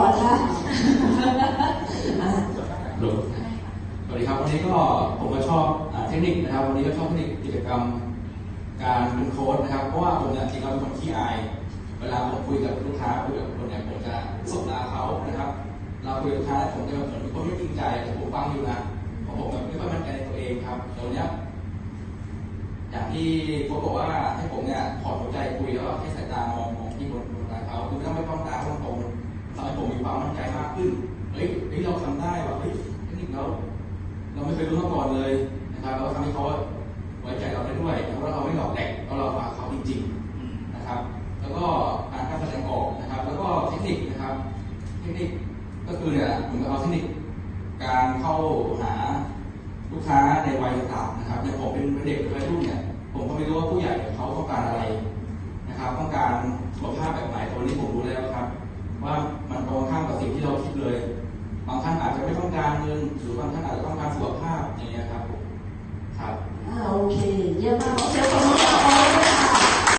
ก่อนนะอะหลบสวัสดีครับวันนี้ก็ผมก็ชอบเทคนิคนะครับ วันนี้ก็ชอบเทคนิคกิจกรรมการเป็นโค้ดนะครับ เพราะว่าผมเนี่ยจริงๆเราเป็นคนขี้อาย เวลาผมคุยกับลูกค้าคุยกับคนเนี่ยผมจะสบตาเขานะครับ เราคุยกับลูกค้าแล้วผมจะเหมือนเป็นคนไม่จริงใจแต่ผมฟังอยู่นะผมแบบไม่ค่อยมั่นใจในตัวเองครับเดี๋ยวเนี้ยอย่างที่โค้ชบอกว่าให้ผมเนี่ยถอดหัวใจคุยแล้วให้สายตามอง ความมั่นใจมากขึ้น เฮ้ยเฮ้ยเราทำได้ว่ะเฮ้ยเทคนิคเราเราไม่เคยรู้มาก่อนเลยนะครับเราทำให้เขาไว้ใจเราได้ด้วยแล้วเราไม่หลอกแหลกเพราะเราฝากเขาจริงๆนะครับ แล้วก็การการแสดงออกนะครับ แล้วก็เทคนิคนะครับ เทคนิคก็คือเนี่ยเหมือนกับเอาเทคนิคการเข้าหาลูกค้าในวัยต่างๆนะครับอย่างผมเป็นเด็กเป็นวัยรุ่นเนี่ยผมก็ไม่รู้ว่าผู้ใหญ่เขาต้องการอะไรนะครับ ต้องการสุขภาพแบบไหนตอนนี้ผม เงินหรือบางท่านอาจจะต้องการสุขภาพอย่างเงี้ยครับครับอ่าโอเค เยี่ยมมาก